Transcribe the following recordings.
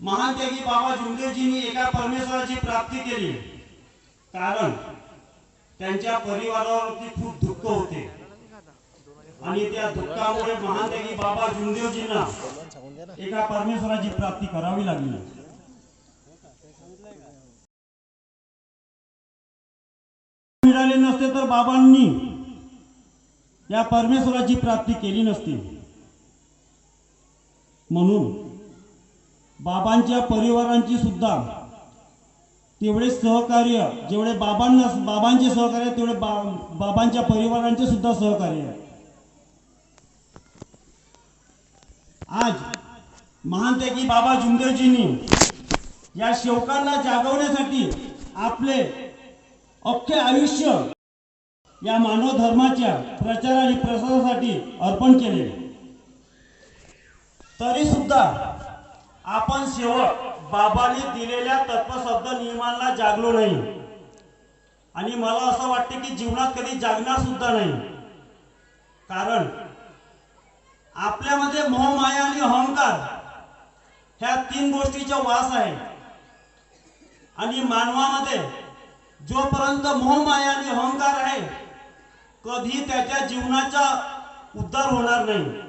महान त्यागी बाबा जुंदेजींनी एका परमेश्वराची प्राप्ती केली. कारण त्यांच्या परिवारावरती खूप दुःख होते. आणि त्या दुःखामुळे महान त्यागी बाबा जुंदेवजींना एका परमेश्वराची प्राप्ती करावी लागली. मिळाले नसते तर बाबांनी या परमेश्वराची प्राप्ती केली नसती. म्हणून बाबांच्या परिवारांची सुद्धा तेवढे सहकार्य जेवढे बाबांना बाबांचे सहकार्य तेवढे बा बाबांच्या परिवारांचे सुद्धा सहकार्य. आहे आज महानतेकी बाबा जुमदेवजींनी या शेवकांना जागवण्यासाठी आपले अख्खे आयुष्य या मानव धर्माच्या प्रचार आणि प्रसारासाठी अर्पण केले. तरी सुद्धा आपण शेवट बाबांनी दिलेल्या तत्वशब्द नियमांना जागलो नाही. आणि मला असं वाटते की जीवनात कधी जागणार सुद्धा नाही. कारण आपल्यामध्ये मोहमाया आणि अहंकार ह्या तीन गोष्टीचा वास आहे. आणि मानवामध्ये जोपर्यंत मोहमाया आणि अहंकार आहे कधी त्याच्या जीवनाचा उद्धार होणार नाही.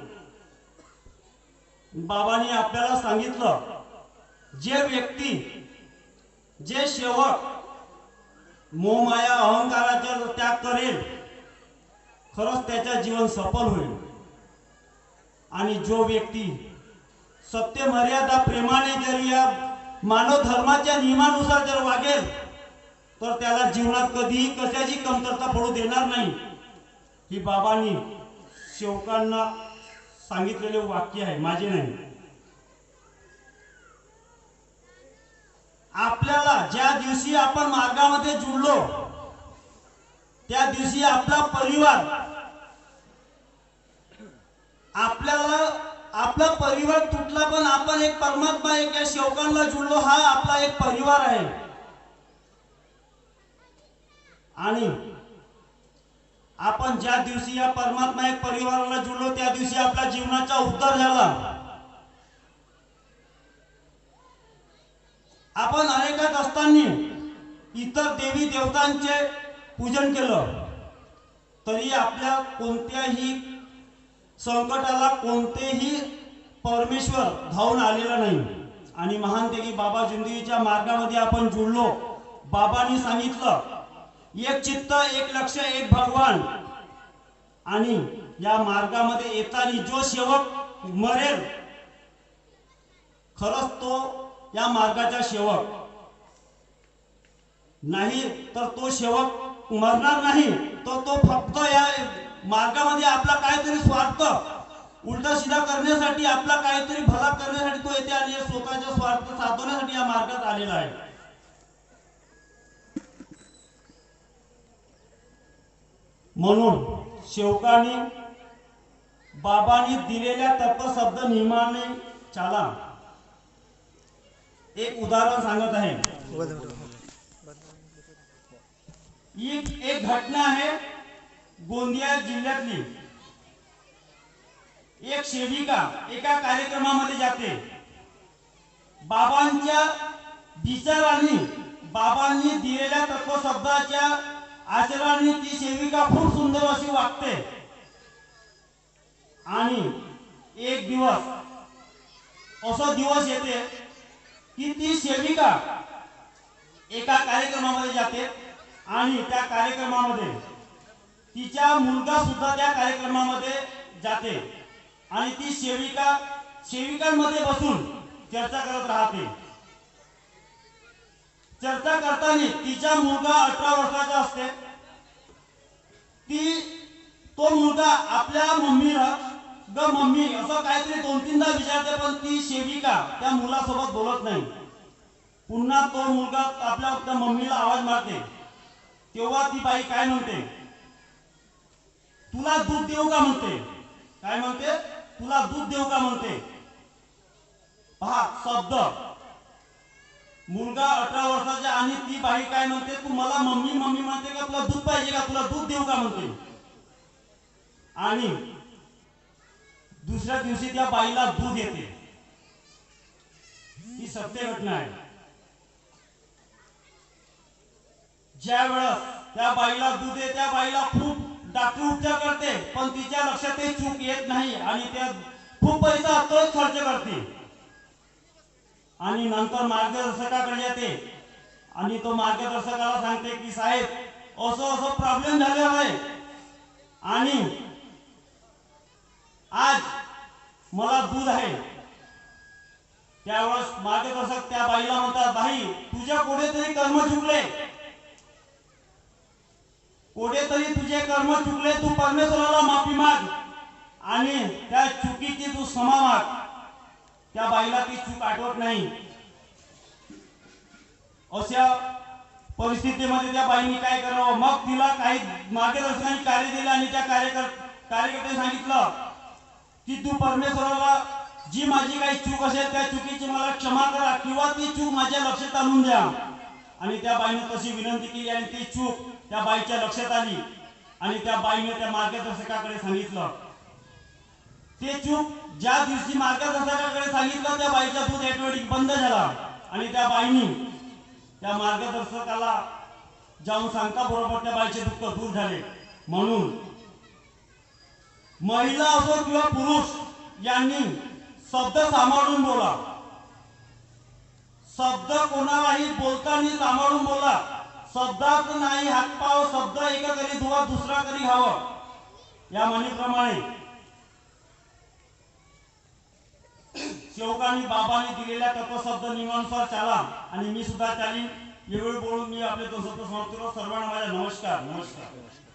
बाबांनी आपल्याला सांगितलं जे व्यक्ती जे शेवट मोमाया अहंकाराचा त्याग करेल खरंच त्याचं जीवन सफल होईल. आणि जो व्यक्ती सत्य मर्यादा प्रेमाने जर या मानव धर्माच्या नियमानुसार जर वागेल तर त्याला जीवनात कधीही कशाची कमतरता पडू देणार नाही. ही बाबांनी शेवकांना सांगितलेले वाक्य आहे माझे नाही. आपल्याला ज्या दिवशी आपण मार्गामध्ये जुळलो त्या दिवशी आपला परिवार आपल्याला आपला परिवार तुटला पण आपण एक परमात्मा एक या शेवकांना जुळलो हा आपला एक परिवार आहे. आणि आपण ज्या दिवशी या परमात्मा एक परिवाराला जुळलो त्या दिवशी आपल्या जीवनाचा उद्धार झाला. आपण अनेकात असताना इतर देवी देवतांचे पूजन केलं. तरी आपल्या कोणत्याही संकटाला कोणतेही परमेश्वर धावून आलेला नाही. आणि महान देवी बाबा जुंदीच्या मार्गामध्ये आपण जुळलो. बाबांनी सांगितलं एक चित्त एक लक्ष एक भगवान. आणि या मार्गामध्ये येताना जो सेवक मरेल खरंच तो या मार्गाचा सेवक. नाही तर तो सेवक मरणार नाही तर तो फक्त या मार्गामध्ये आपला काहीतरी स्वार्थ. उलटा सिधा करण्यासाठी आपला काहीतरी भला करण्यासाठी तो येते आणि स्वतःच्या स्वार्थ साधवण्यासाठी या मार्गात आलेला आहे. म्हणून शेवकांनी बाबांनी दिलेल्या तत्वशब्द नियमाने चाला. एक उदाहरण सांगत आहे. एक घटना आहे गोंदिया जिल्ह्यातली. एक सेविका एका कार्यक्रमामध्ये जाते. बाबांच्या विचारांनी बाबांनी दिलेल्या तत्वशब्दाच्या आचरणाने ती सेविका खूप सुंदर अशी वागते. आणि एक दिवस असा दिवस येते की ती सेविका एका कार्यक्रमामध्ये जाते आणि त्या कार्यक्रमामध्ये तिचा मुलगा सुद्धा त्या कार्यक्रमामध्ये जाते. आणि ती सेविका सेविकांमध्ये बसून चर्चा करत राहते. चर्चा करताना तिचा मुलगा अठरा वर्षाचा असते. ती तो मुलगा आपल्या मम्मीला ग मम्मी असं काहीतरी दोन तीनदा विचारते पण ती सेविका त्या मुलासोबत बोलत नाही. पुन्हा तो मुलगा आपल्या त्या मम्मीला आवाज मारते. तेव्हा ती बाई काय म्हणते? तुला दूध देऊ का? म्हणते. काय म्हणते? तुला दूध देऊ का? म्हणते. पहा शब्द. मुलगा अठरा वर्षाचा आणि ती बाई काय म्हणते तू मला मम्मी मम्मी म्हणते का तुला दूध पाहिजे का तुला दूध देऊ का? म्हणते. आणि दुसऱ्या दिवशी त्या बाईला दूध येते. ही सत्य घटना आहे. ज्या वेळेस त्या बाईला दूध येते त्या बाईला खूप डॉक्टर उपचार करते पण तिच्या लक्षात ते चूक येत नाही आणि त्या खूप पैसा तोच खर्च करते. आणि नंतर मार्गदर्शकाकडे येते. आणि तो मार्गदर्शकाला सांगते की साहेब असं असं प्रॉब्लेम झालेला आहे. आणि आज मला दूध आहे. त्यावेळेस मार्गदर्शक त्या बाईला म्हणतात बाई तुझ्या कुठेतरी कर्म चुकले. कुठेतरी तुझे कर्म चुकले तू परमेश्वराला माफी माग. आणि त्या चुकीची तू क्षमा माग. त्या बाईला ती चूक आठवत नाही. अशा परिस्थितीमध्ये त्या बाईंनी काय करावं? मग तिला काही मार्गदर्शकांनी कार्य दिले आणि त्या कार्यकर कार्यकर्त्याने सांगितलं की तू परमेश्वराला जी माझी काही चूक असेल त्या चुकीची मला क्षमा करा किंवा ती चूक माझ्या लक्षात आणून द्या. आणि त्या बाईने तशी विनंती केली आणि ती चूक त्या बाईच्या लक्षात आली आणि त्या बाईने त्या मार्गदर्शकाकडे सांगितलं. ते चूक ज्या दिवशी मार्गदर्शकाकडे सांगितलं त्या बाईचा दूध ऑटोमॅटिक बंद झाला. आणि त्या बाईनी त्या मार्गदर्शकाला जाऊन सांगता बरोबर त्या बाईचे दुःख दूर झाले. म्हणून महिला असो किंवा पुरुष यांनी शब्द सांभाळून बोला. शब्द कोणालाही बोलताना सांभाळून बोला. शब्दात नाही हातपाव शब्द एका करी धुवा दुसरा करी घ्यावं या म्हणीप्रमाणे शेवकांनी बाबांनी दिलेल्या तत्वशब्द नियमानुसार चाला. आणि मी सुद्धा चालीन. एवढे बोलून मी आपले दोन शब्द समाप्त करतो सर्वांना माझा नमस्कार नमस्कार.